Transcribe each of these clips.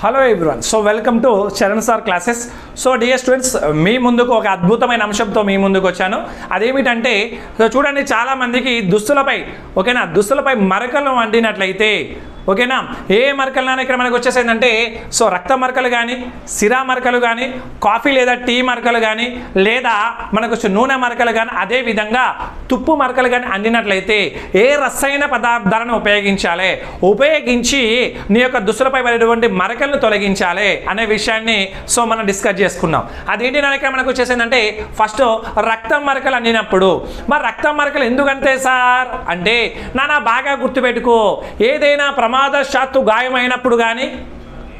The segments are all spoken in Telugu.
Hello everyone so welcome to Charan sir classes so dear students మీ ముందుకు ఒక అద్భుతమైన అంశంతో మీ ముందుకు వచ్చాను. అదేమిటంటే సో చూడండి చాలామందికి దుస్తులపై ఓకేనా దుస్తులపై మరకలు వండినట్లయితే ఓకేనా ఏ మరకలైనా ఇక్కడ మనకు వచ్చేసేందంటే సో రక్త మరకలు కానీ సిరా మరకలు కానీ కాఫీ లేదా టీ మరకలు కానీ లేదా మనకు నూనె మరకలు కానీ అదే విధంగా తుప్పు మరకలు కానీ అందినట్లయితే ఏ రసాయన పదార్థాలను ఉపయోగించాలి? ఉపయోగించి నీ యొక్క దుస్తులపై పడేటువంటి మరకలను తొలగించాలి అనే విషయాన్ని సో మనం డిస్కస్ చేసుకున్నాం. అదేంటి నా ఇక్కడ మనకు వచ్చేసిందంటే ఫస్ట్ రక్తం మరకలు అందినప్పుడు. మరి రక్తం మరకలు ఎందుకంటే సార్? అంటే నానా బాగా గుర్తుపెట్టుకో. ఏదైనా ప్రమాదశాత్తు గాయమైనప్పుడు కానీ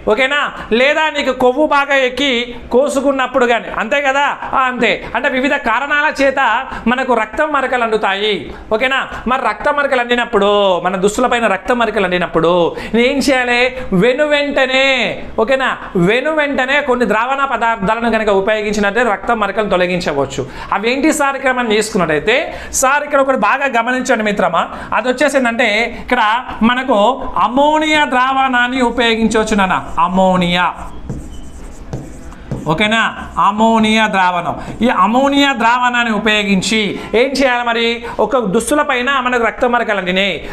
ఓకేనా? లేదా నీకు కొవ్వు బాగా ఎక్కి కోసుకున్నప్పుడు కానీ అంతే కదా? అంతే. అంటే వివిధ కారణాల చేత మనకు రక్తం మరకలు అండుతాయి ఓకేనా? మరి రక్త మరకలు అందినప్పుడు మన దుస్తులపైన రక్త మరకలు అందినప్పుడు ఏం చేయాలి? వెను వెంటనే ఓకేనా? వెను వెంటనే కొన్ని ద్రావణ పదార్థాలను కనుక ఉపయోగించినట్టే రక్త మరకలు తొలగించవచ్చు. అవి ఏంటి? సార్ ఇక్కడ మనం తీసుకున్నట్టయితే సార్ ఇక్కడ ఒకటి బాగా గమనించండి మిత్రమా. అది వచ్చేసి ఏంటంటే ఇక్కడ మనకు అమోనియా ద్రావణాన్ని ఉపయోగించవచ్చు నాన్న. అమోనియా. ఓకేనా? అమోనియా ద్రావణం. ఈ అమోనియా ద్రావణాన్ని ఉపయోగించి ఏం చేయాలి మరి? ఒక దుస్తుల పైన మనకు రక్తం మరకలు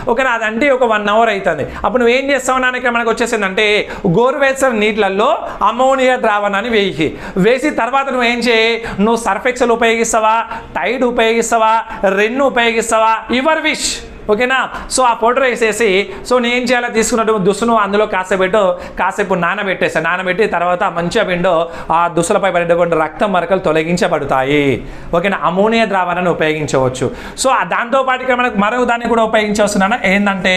ఓకేనా? అది అంటే ఒక వన్ అవర్ అవుతుంది అప్పుడు నువ్వు ఏం చేస్తావు నాన్న? ఇక్కడ మనకు వచ్చేసిందంటే గోరువేసర నీళ్ళల్లో అమోనియా ద్రావణాన్ని వేయి. వేసి తర్వాత నువ్వు ఏం చేయి? నువ్వు సర్ఫెక్సల్ ఉపయోగిస్తావా? టైడ్ ఉపయోగిస్తావా? రెన్ను ఉపయోగిస్తావా? Your wish. ఓకేనా? సో ఆ పౌడర్ వేసేసి సో నేను ఏం చేయాలో? తీసుకున్నట్టు దుస్తును అందులో కాసేపెట్టు కాసేపు నానబెట్టేసాను నానబెట్టి తర్వాత మంచిగా పిండో ఆ దుస్తులపై పడేటువంటి రక్తం మరకలు తొలగించబడతాయి. ఓకేనా? అమోనియా ద్రావణాన్ని ఉపయోగించవచ్చు. సో ఆ ఇక్కడ మనకు మరో దాన్ని కూడా ఉపయోగించవస్తున్నాను ఏంటంటే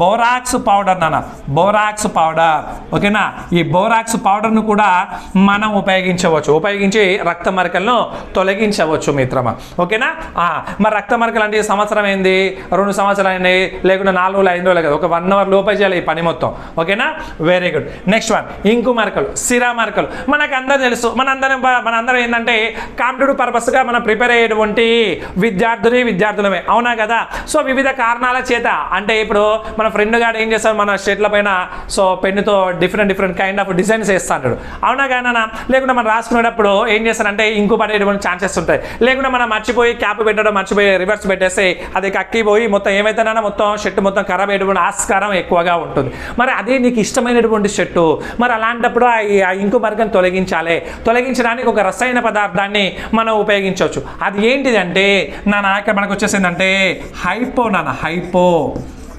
బోరాక్స్ పౌడర్ నాన్న. Borax powder. ఓకేనా? ఈ బోరాక్స్ పౌడర్ను కూడా మనం ఉపయోగించవచ్చు. ఉపయోగించి రక్త మరకలను తొలగించవచ్చు మిత్రమా. ఓకేనా? మరి రక్త మరకలు అంటే సంవత్సరం ఏంది? రెండు సంవత్సరాలు లేకుండా నాలుగు రోజులు ఐదు రోజులు కదా. ఒక వన్ అవర్ లోపే చేయాలి ఈ పని మొత్తం. ఓకేనా? Very good next one ink మరకలు సిరా మరకలు మనకు అందరూ తెలుసు. మనము మన అందరం ఏంటంటే కాంపిటేటివ్ పర్పస్గా మనం ప్రిపేర్ అయ్యేటువంటి విద్యార్థులు విద్యార్థులమే. అవునా కదా? సో వివిధ కారణాల చేత అంటే ఇప్పుడు మన ఫ్రెండ్ గారు ఏం చేస్తారు మన స్టేట్ల పైన సో పెన్నుతో different different kind of designs వేస్తాడు అవునా కానీ లేకుండా మనం రాసుకునేటప్పుడు ఏం చేస్తారంటే ఇంకు పడేటువంటి ఛాన్సెస్ ఉంటాయి. లేకుంటే మనం మర్చిపోయి క్యాప్ పెట్టడం మర్చిపోయి రివర్స్ పెట్టేసి అది కక్కిపోయి మొత్తం ఏమైతేనైనా మొత్తం షర్ట్ మొత్తం ఖరాబ్ అయ్యేటువంటి ఆస్కారం ఎక్కువగా ఉంటుంది. మరి అదే నీకు ఇష్టమైనటువంటి షర్టు మరి అలాంటప్పుడు ఆ ఇంకు మరకను తొలగించాలి. తొలగించడానికి ఒక రసాయన పదార్థాన్ని మనం ఉపయోగించవచ్చు. అది ఏంటిదంటే నా నాయక మనకు వచ్చేసిందంటే హైపో నాన్న హైపో.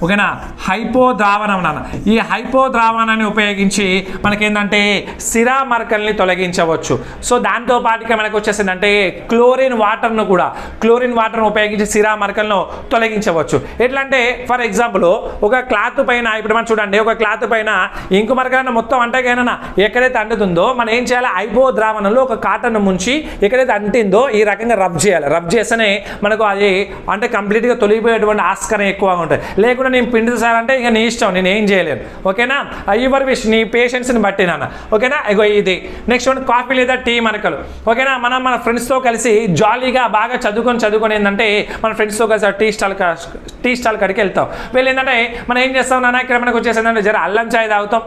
ఓకేనా? హైపో ద్రావణం నాన్న ఈ హైపో ద్రావణాన్ని ఉపయోగించి మనకేంటంటే సిరా మరకల్ని తొలగించవచ్చు. సో దాంతో పాటుగా మనకు వచ్చేసిందంటే క్లోరిన్ వాటర్ను కూడా. క్లోరిన్ వాటర్ను ఉపయోగించి సిరా మరకలను తొలగించవచ్చు. ఎట్లా అంటే ఫర్ ఎగ్జాంపుల్ ఒక క్లాత్ పైన ఇప్పుడు మనం చూడండి ఒక క్లాత్ పైన ఇంకు మరకలను మొత్తం అంటేగైనా ఎక్కడైతే అంటుతుందో మనం ఏం చేయాలి? హైపో ద్రావణంలో ఒక కాటన్ ముంచి ఎక్కడైతే అంటిందో ఈ రకంగా రబ్ చేయాలి. రబ్ చేస్తేనే మనకు అది అంటే కంప్లీట్గా తొలగిపోయేటువంటి ఆస్కారం ఎక్కువగా ఉంటుంది. లేకుండా నేను పిండి సారంటే ఇక నీ ఇష్టం నేను ఏం చేయలేను. ఓకేనా? యువర్ విష్ నీ పేషెంట్స్ని బట్టి నాన్న. ఓకేనా? ఇగో ఇది. నెక్స్ట్ వన్ కాఫీ లేదా టీ మరకలు ఓకేనా? మనం మన ఫ్రెండ్స్తో కలిసి జాలీగా బాగా చదువుకొని చదువుకొని ఏంటంటే మన ఫ్రెండ్స్తో కలిసి టీ స్టాల్ టీ స్టాల్ కడికి వెళ్తాం. వీళ్ళు ఏంటంటే మనం ఏం చేస్తాం నాన్న? ఇక్కడ మనకు వచ్చేసిందంటే జర అల్లం చాయ్ తాగుతాం.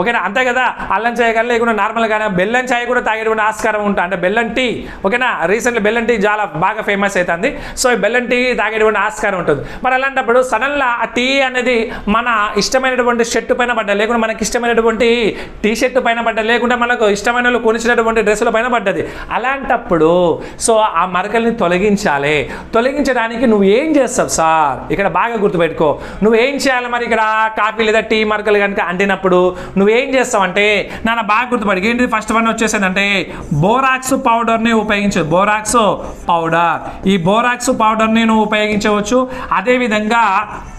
ఓకేనా? అంతే కదా? అల్లం చాయ్ కానీ లేకుండా నార్మల్గానే బెల్లం చాయ్ కూడా తాగేటువంటి ఆస్కారం ఉంటుంది అంటే బెల్లం టీ ఓకేనా? రీసెంట్లీ బెల్లం టీ చాలా బాగా ఫేమస్ అవుతుంది సో ఈ బెల్లం టీ తాగేటువంటి ఆస్కారం ఉంటుంది. మరి అలాంటప్పుడు సడన్గా ఆ టీ అనేది మన ఇష్టమైనటువంటి షర్ట్ పైన పడ్డది లేకుండా మనకి ఇష్టమైనటువంటి టీ షర్ట్ పైన పడ్డది లేకుంటే మనకు ఇష్టమైన వాళ్ళు కొనిచ్చినటువంటి డ్రెస్సుల పైన పడ్డది. అలాంటప్పుడు సో ఆ మరకల్ని తొలగించాలి. తొలగించడానికి నువ్వు ఏం చేస్తావు సార్? ఇక్కడ బాగా గుర్తుపెట్టుకో. నువ్వు ఏం చేయాలి మరి ఇక్కడ? కాఫీ లేదా టీ మరకలు కనుక అంటినప్పుడు నువ్వు చేస్తావంటే నాన్న బాగా గుర్తుపడి ఏంటి ఫస్ట్ వన్ వచ్చేసిందంటే బోరాక్స్ పౌడర్ని ఉపయోగించు బోరాక్స్ పౌడర్ ఈ బోరాక్స్ పౌడర్ని నువ్వు ఉపయోగించవచ్చు. అదేవిధంగా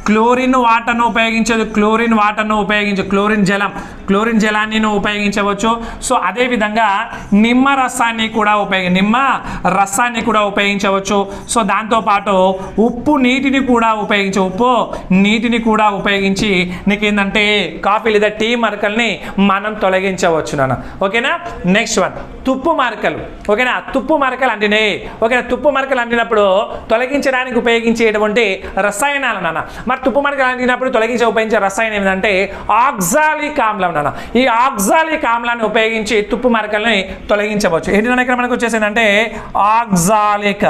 క్లోరిన్ వాటర్ను ఉపయోగించదు. క్లోరిన్ వాటర్ను ఉపయోగించు క్లోరిన్ జలం. క్లోరిన్ జలాన్ని నువ్వు ఉపయోగించవచ్చు. సో అదేవిధంగా నిమ్మ రసాన్ని కూడా ఉపయోగి నిమ్మ రసాన్ని కూడా ఉపయోగించవచ్చు. సో దాంతోపాటు ఉప్పు నీటిని కూడా ఉపయోగించు ఉప్పు నీటిని కూడా ఉపయోగించి నీకు ఏంటంటే కాఫీ లేదా టీ మరకల్ని మనం తొలగించవచ్చు నాన్న. ఓకేనా? Next one. తుప్పు మరకలు. ఓకేనా? తుప్పు మరకలు అంటినాయి ఓకేనా? తుప్పు మరకలు అంటినప్పుడు తొలగించడానికి ఉపయోగించేటువంటి రసాయనాలు నాన్న. తుప్పు మరకలు అందినప్పుడు తొలగించే ఉపయోగించే రసాయనం ఏంటంటే ఆక్సాలిక్ ఆమ్లం నాన్న. ఈ ఆక్సాలిక్ ఆమ్లాన్ని ఉపయోగించి తుప్పు మరకల్ని తొలగించవచ్చు. ఏంటి నాన్న ఇక్కడ మనకు వచ్చేసిందంటే ఆక్సాలిక్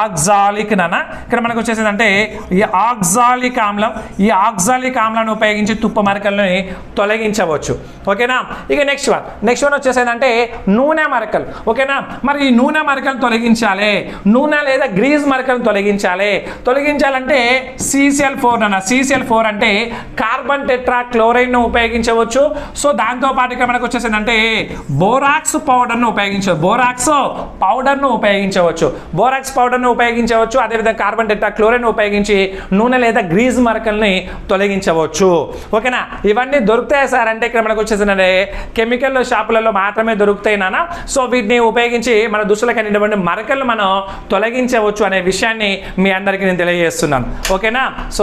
ఆక్సాలిక్ నాన్న. ఇక్కడ మనకు వచ్చేసిందంటే ఈ ఆక్సాలిక్ ఆమ్లం ఈ ఆక్సాలిక్ ఆమ్లాన్ని ఉపయోగించి తుప్పు మరకల్ని తొలగించవచ్చు. ఓకేనా? ఇక నెక్స్ట్ వన్ నెక్స్ట్ వన్ వచ్చేసిందంటే నూనె మరకలు. ఓకేనా? మరి ఈ నూనె మరకలు తొలగించాలి. నూనె లేదా గ్రీజ్ మరకలు తొలగించాలి. తొలగించాలంటే సీసీఎల్ ఫోర్ అన్న సీసీఎల్ ఫోర్ అంటే కార్బన్ టెట్రా క్లోరైడ్ను ఉపయోగించవచ్చు. సో దాంతో పాటు ఇక్కడ మనకు వచ్చేసిందంటే బోరాక్స్ పౌడర్ను ఉపయోగించవచ్చు. బోరాక్స్ పౌడర్ను ఉపయోగించవచ్చు. బోరాక్స్ పౌడర్ను ఉపయోగించవచ్చు. అదేవిధంగా కార్బన్ టెట్రా క్లోరైడ్ను ఉపయోగించి నూనె లేదా గ్రీజ్ మరకల్ని తొలగించవచ్చు. ఓకేనా? ఇవన్నీ దొరుకుతాయి సార్? అంటే ఇక్కడ మనకు వచ్చేసిందంటే కెమికల్ షాపులలో మాత్రమే దొరుకుతాయి నాన్న. సో వీటిని ఉపయోగించి మన దుస్తులకు అనేటువంటి మరకలు మనం తొలగించవచ్చు అనే విషయాన్ని మీ అందరికీ నేను తెలియజేస్తున్నాను. ఓకేనా? So